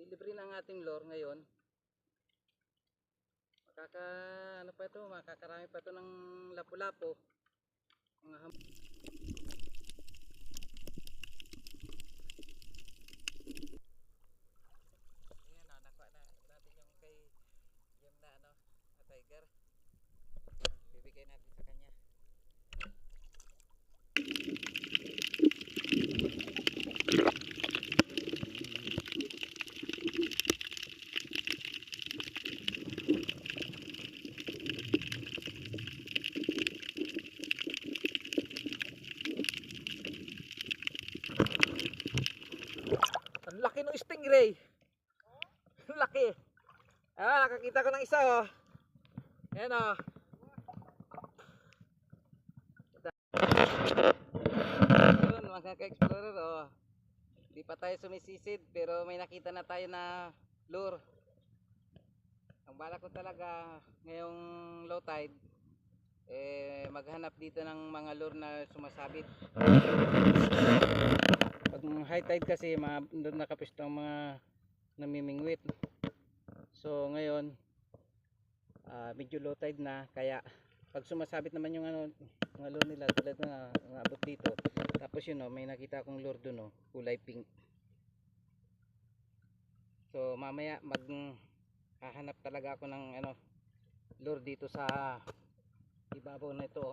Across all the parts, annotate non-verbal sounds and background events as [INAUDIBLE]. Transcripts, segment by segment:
delivery ng ating lure ngayon. Makaka, ano pa ito, makakarami pa ito ng lapu-lapo. Mga ham- Ayan o, nakuha na natin yung kay yung na ano, na tiger. Bibigay natin sa stingray. [LAUGHS] Laki. Ah, nakakita ko ng isa oh. Ayan oh. Yun, mga ka-explorer oh. Di pa tayo sumisisid pero may nakita na tayo na lure. Ang bala ko talaga ngayong low tide eh maghanap dito ng mga lure na sumasabit. Pag high tide kasi ma doon nakapisto ang mga namimingwit. So ngayon ah, medyo low tide na kaya pag sumasabit naman yung ano mga lure nila tulad na ang abot dito tapos yun oh, may nakita akong lure doon oh, kulay pink. So mamaya mag hahanap talaga ako ng ano lure dito sa ibabaw na ito oh.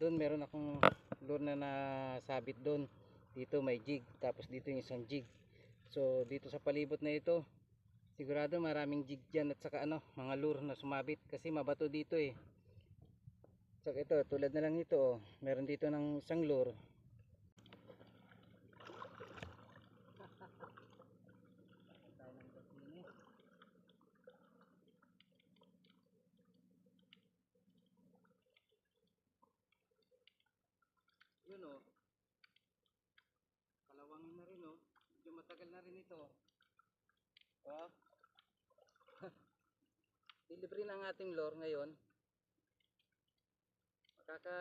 Doon meron akong lure na nasabit doon dito may jig tapos dito yung isang jig. So dito sa palibot na ito sigurado maraming jig dyan at saka ano mga lure na sumabit kasi mabato dito eh. So ito tulad na lang ito oh. meron dito ng isang lure yun oh kalawangin na rin oh medyo matagal na rin ito. Oh delivery ng ating lure ngayon. Makaka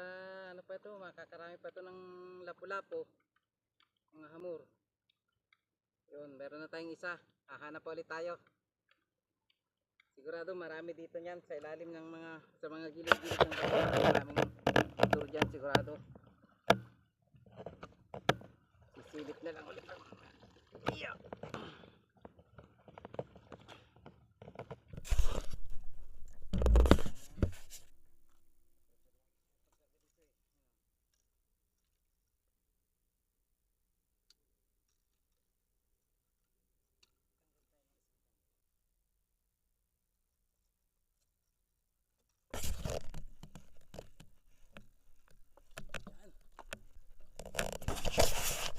ano pa ito? Makakarami pa ito ng lapu-lapo. Mga hamur. Yun meron na tayong isa. Hahanap pa ulit tayo. Sigurado marami dito niyan sa ilalim ng mga sa mga gilid-gilid ng baka maraming lure dyan sigurado. Sisilip na lang ulit iya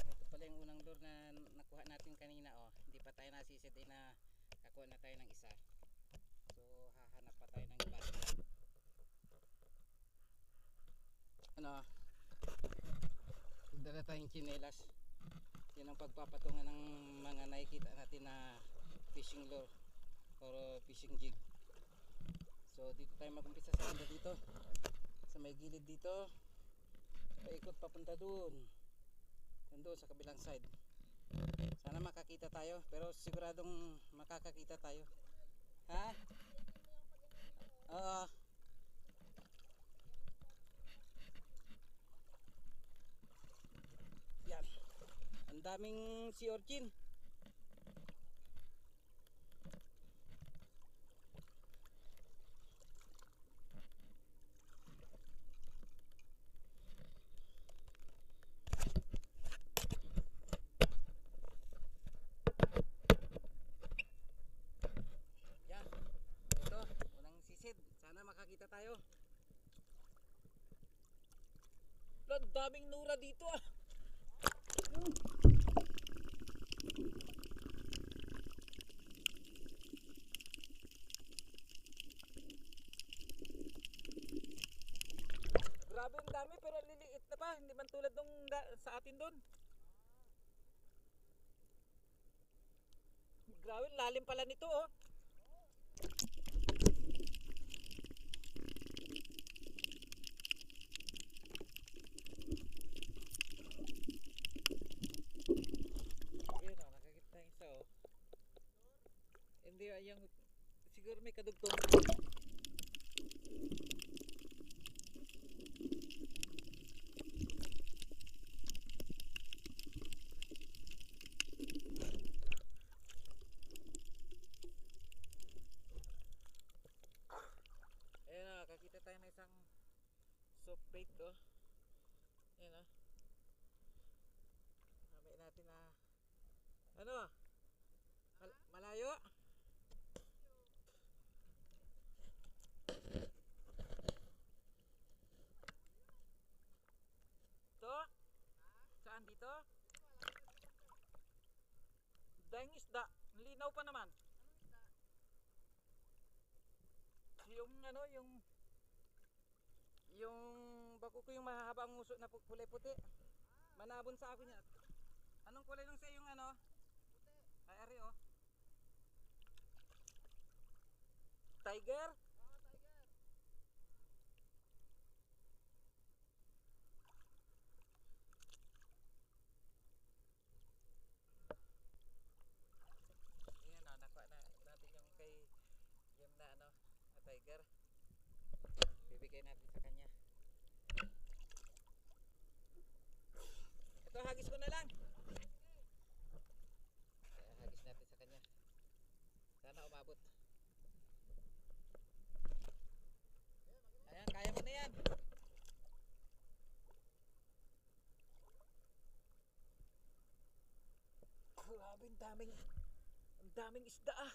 Ito pala yung unang lure na nakuha natin kanina oh. Hindi pa tayo nasisid eh na kakuha na tayo ng isa. So hahanap pa tayo ng iba. Ano? Dala tayong chinelas. Yan ang pagpapatungan ng mga nakikita natin na fishing lure or fishing jig. So dito tayo mag-umpisa sa banda dito. Sa may gilid dito. Paikot papunta doon nandun sa kabilang side sana makakita tayo pero siguradong makakakita tayo. Ha? Oo. Yan. Ang daming sea urchin Yan. Ito, unang sisid. Sana makakita tayo. Ang nura dito ah. Grabe ang dami pero liliit na pa. Hindi man tulad nung sa atin doon. Grabe, lalim pala nito oh. Hindi, yung siguro may kadugtong. Ayan na, kakita tayo ng isang soft bait oh. Ayan oh. Mamaya natin na ano? Mal- malayo? To? Saan dito? Daing isda. Linaw pa naman. Yung ano, yung yung bako ko yung mahahaba ang uso na kulay puti. Manabon sa akin yan. Anong kulay nung sa yung ano? Ay, ari oh. Tiger? Ayan o, nakuha na natin yung kay yung na ano, tiger. Bibigay natin sa kanya. Ito, hagis ko na lang. Kaya hagis natin sa kanya. Sana umabot. Ayan, kaya mo na yan. Grabe, ang daming, ang daming isda ah.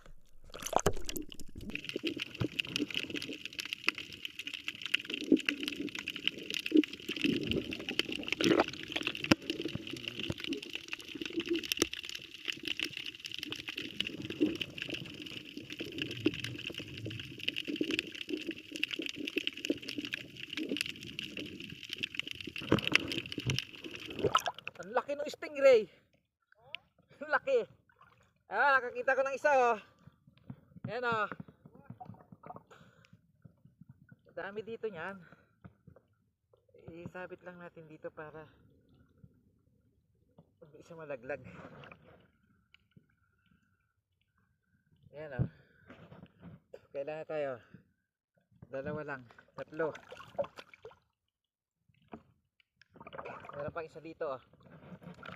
Ang stingray. Ang [LAUGHS] laki. Ah, nakakita ko ng isa oh. Yan oh. Dami dito niyan. Isabit lang natin dito para hindi siya malaglag. Yan oh. Kailangan tayo. Dalawa lang. Tatlo. Meron pang isa dito oh.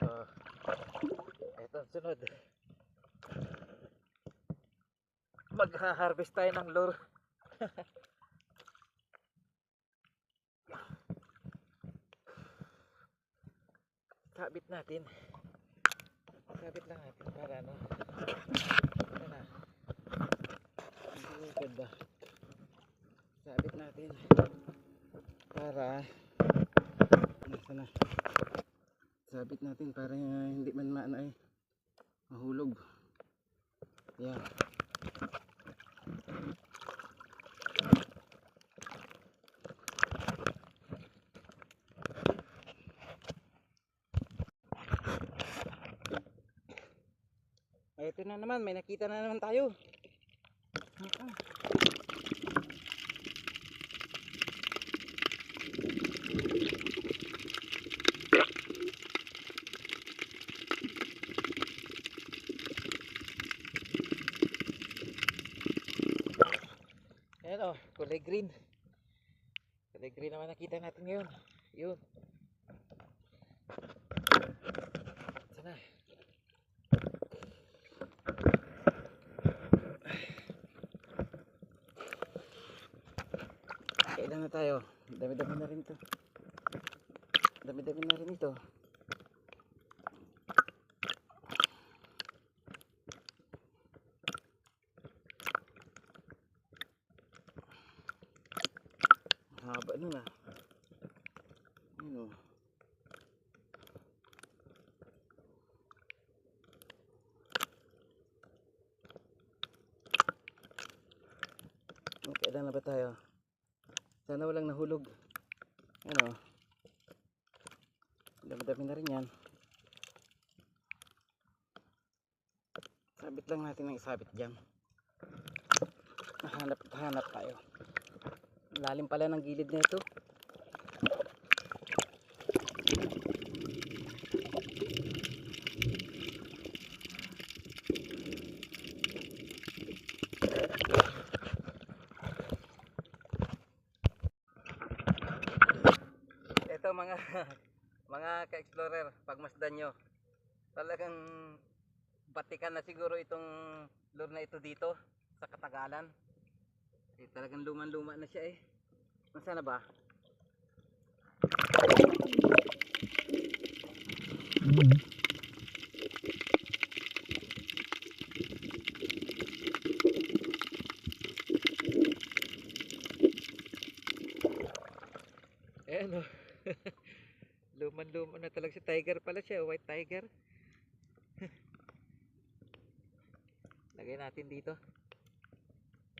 Oh. Ito ang sunod. Magha-harvest tayo ng lure. Sabit natin. Sabit lang natin para ano. Ito na. Sabit natin. Para nasa na sabit natin para hindi man maano ay mahulog Ay, na naman, may nakita na naman tayo. Ayan o, kulay green. Kulay green naman nakita natin ngayon. Yun. Sana. Kailan na tayo? Dami-dami na rin to. Dami-dami na rin ito. Haba nun ah. Ano? Kailan na ba tayo? Sana walang nahulog. Ano? Dami-dami na rin yan. Sabit lang natin ng isabit dyan. Hanap hanap tayo. Lalim pala ng gilid na ito. Ito mga [LAUGHS] mga ka-explorer, pagmasdan nyo. Talagang batikan na siguro itong lure na ito dito sa katagalan. Eh, talagang luman-luma na siya eh. Nasaan na ba? Ayan o. [LAUGHS] Luman-luman na talaga si tiger pala siya. White tiger. [LAUGHS] Lagay natin dito.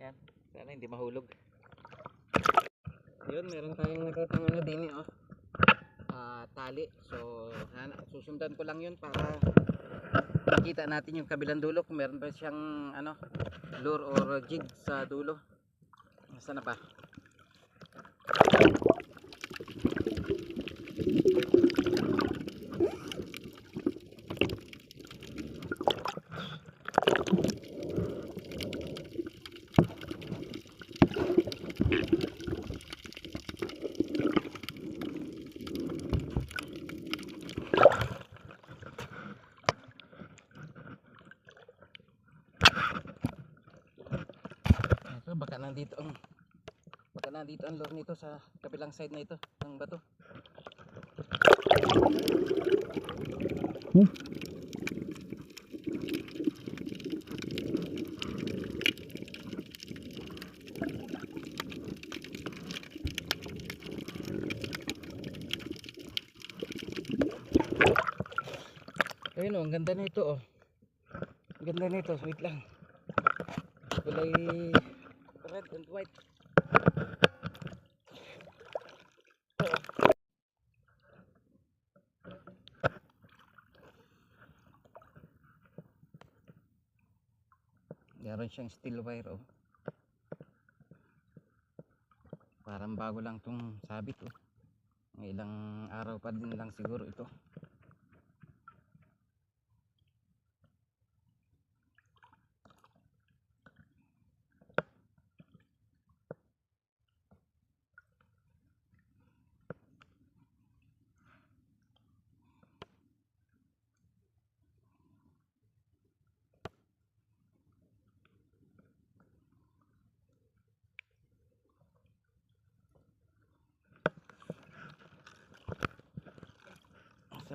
Yan. Sana hindi mahulog. Yun, meron tayong nakatang ano din eh, oh. Ah, tali. So, han susundan ko lang yun para makita natin yung kabilang dulo kung meron ba siyang ano, lure or jig sa dulo. Nasaan na ba? Ito, baka nandito ang baka nandito ang lure nito sa kabilang side na ito ng bato. Ayun oh, ang ganda nito oh. Ang ganda nito, wait lang. Kulay red and white. Meron siyang steel wire oh. Parang bago lang tong sabit oh. Ilang araw pa din lang siguro ito.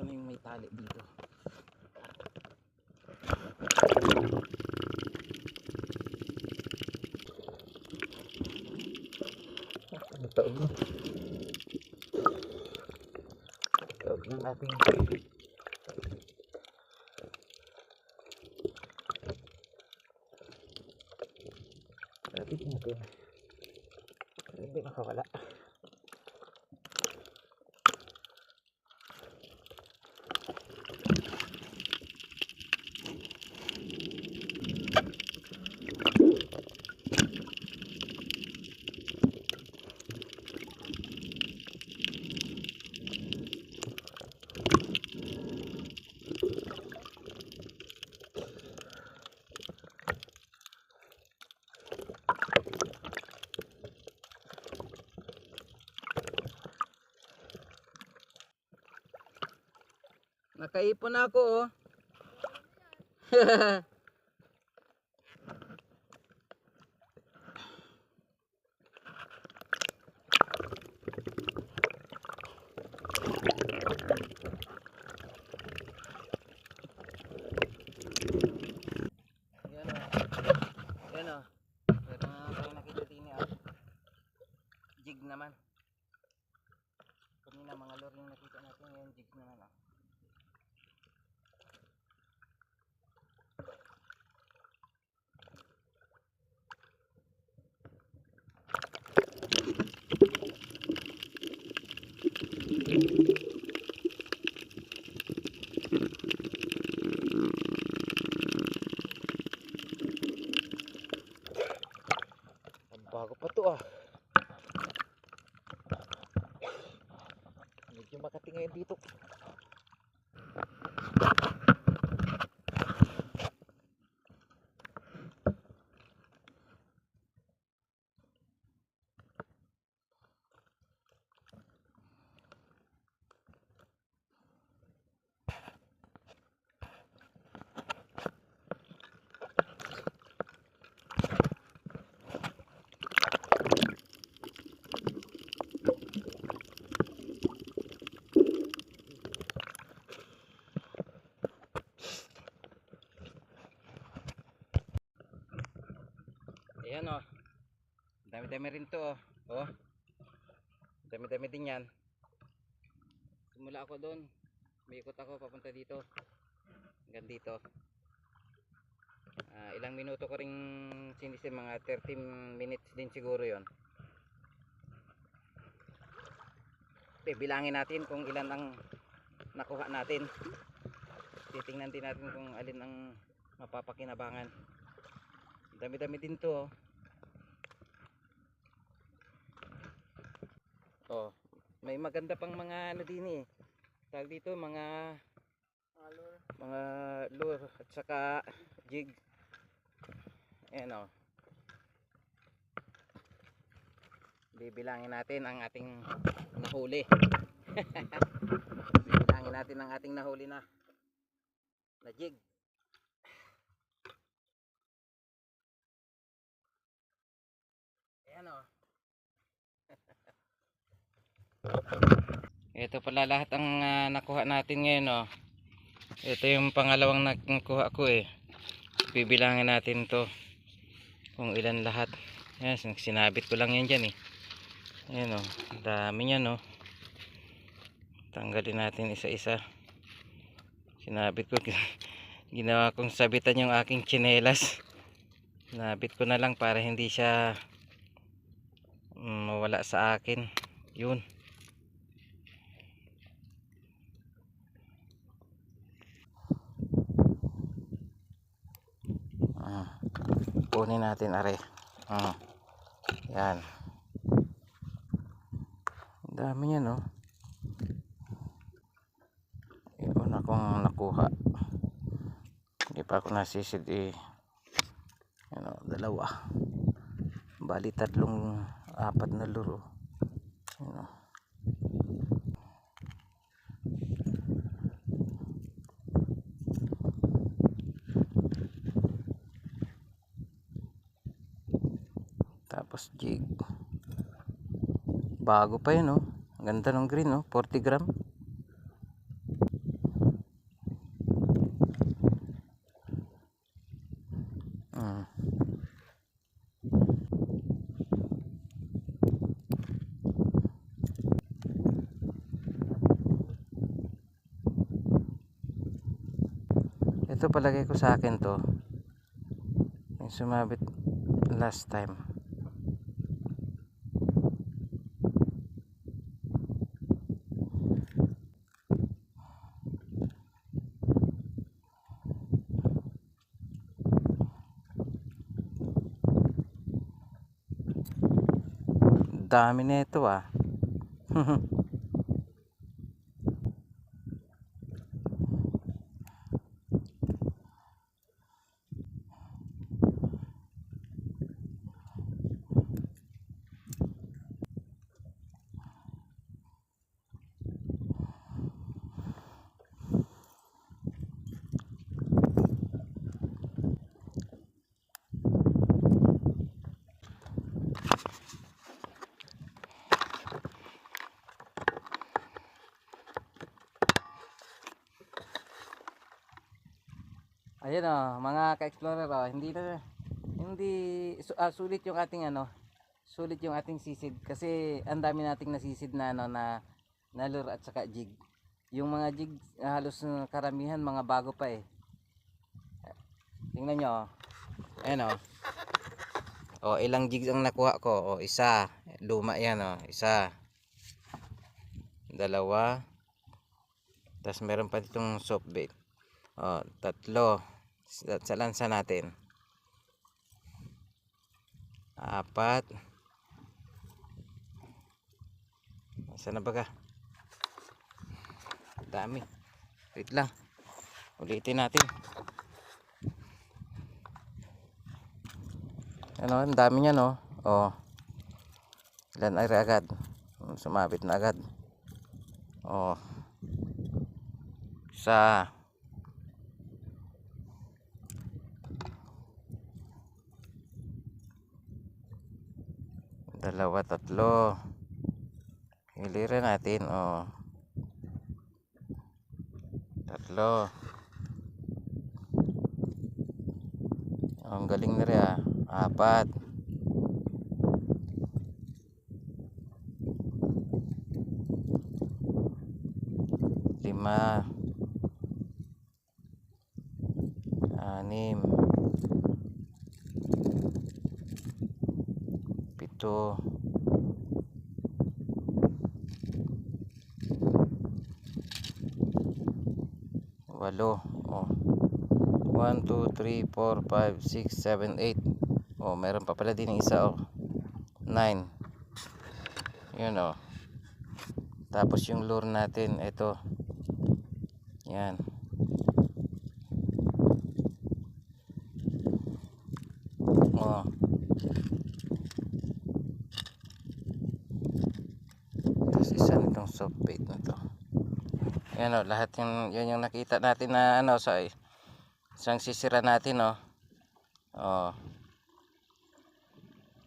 Saan yung may tali dito? Ano taog mo? Taog ng ating Nakaipon ako oh. Oh. Na ah. Naman. Kanina mga lure yung nakita natin ngayon jig naman oh. ah. Medyo makati ngayon dito. Ayan oh. Dami-dami rin to oh. Oh. Dami-dami din yan. Simula ako doon. Umiikot ako papunta dito. Hanggang dito. Ah, ilang minuto ko ring sinisim mga 30 minutes din siguro yon. Okay, bilangin natin kung ilan ang nakuha natin. Titingnan din natin kung alin ang mapapakinabangan. Dami-dami din to. Oh. Oh, may maganda pang mga ano din eh. Tawag dito mga mga lure at saka jig. Ayan oh. Bibilangin natin ang ating nahuli. [LAUGHS] Bibilangin natin ang ating nahuli na na jig. Ayan o. Ito pala lahat ang ah, nakuha natin ngayon o. Ito yung pangalawang nakuha ko eh. Bibilangin natin to kung ilan lahat. Ayan, sin- sinabit ko lang yan dyan eh. Ayan o. Dami yan o. Tanggalin natin isa-isa. Sinabit ko. [LAUGHS] Ginawa kong sabitan yung aking tsinelas. Nabit ko na lang para hindi siya mm, mawala sa akin yun kunin natin are. Ah, yan. Ang dami niya no? Yun akong nakuha. Hindi pa ako nasisid eh. Ano, dalawa. Bali tatlong apat na luro ano. tapos jig bago pa yun oh ang ganda ng green oh 40 gram mm. Ito palagay ko sa akin to. Yung sumabit last time. Dami nito ah. [LAUGHS] Ayan oh, mga ka-explorer oh, hindi na hindi su- ah, sulit yung ating ano, sulit yung ating sisid kasi ang dami nating nasisid na ano na na at saka jig. Yung mga jig ah, halos uh, karamihan mga bago pa eh. Tingnan nyo oh. Ayan oh. Oh, ilang jigs ang nakuha ko? Oh, isa. Luma 'yan oh, isa. Dalawa. Tapos meron pa ditong soft bait. Oh, tatlo. Sa, sa lansa natin. Apat. Saan na baga? Dami. Wait lang. Ulitin natin. Ano, ang dami niya no. Oh. Ilan ay agad. Sumabit na agad. Oh. Isa. Dalawa, tatlo. Hilirin natin, oh. Tatlo. Ang galing na rin ah. Apat. Lima. 1, 2, 3, 4, 5, 6, 7, 8. Oh, meron pa pala din isa oh. 9. Yun oh. Tapos yung lure natin, ito. Yan. Oh. Tapos isa nitong soft bait na to. Yan oh, lahat yung, yan yung nakita natin na ano sa isang sisira natin oh. Oh.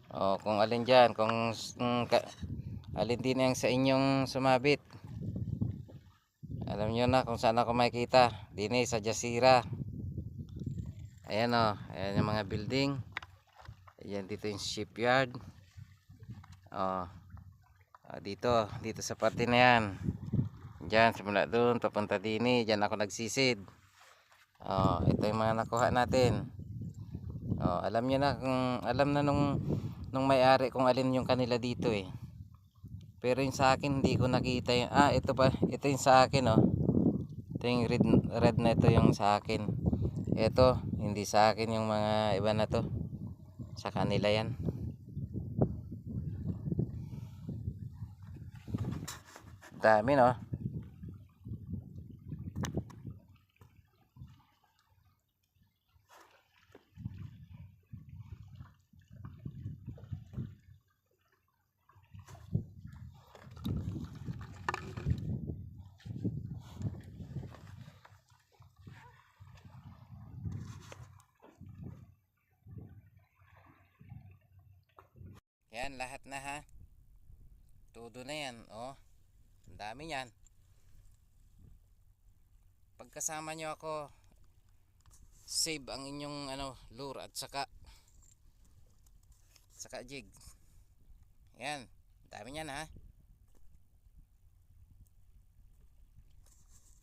Oh, kung alin diyan, kung mm, ka, alin din yung sa inyong sumabit. Alam niyo na kung saan ako makikita. Dini sa Jasira. Ayan oh, ayan yung mga building. Ayan dito yung shipyard. Oh. Ah, dito, dito sa parte na yan. Diyan, simula doon, papunta dini. Diyan ako nagsisid. Oh, ito yung mga nakuha natin. Oh, alam niyo na kung alam na nung nung may-ari kung alin yung kanila dito eh. Pero yung sa akin hindi ko nakita yung ah ito pa ito yung sa akin oh. Ito yung red, red na ito yung sa akin. Ito hindi sa akin yung mga iba na to. Sa kanila yan. Dami no. Yan, lahat na ha. Todo na yan, oh. Ang dami yan. Pagkasama nyo ako, save ang inyong ano, lure at saka saka jig. Yan, dami yan ha.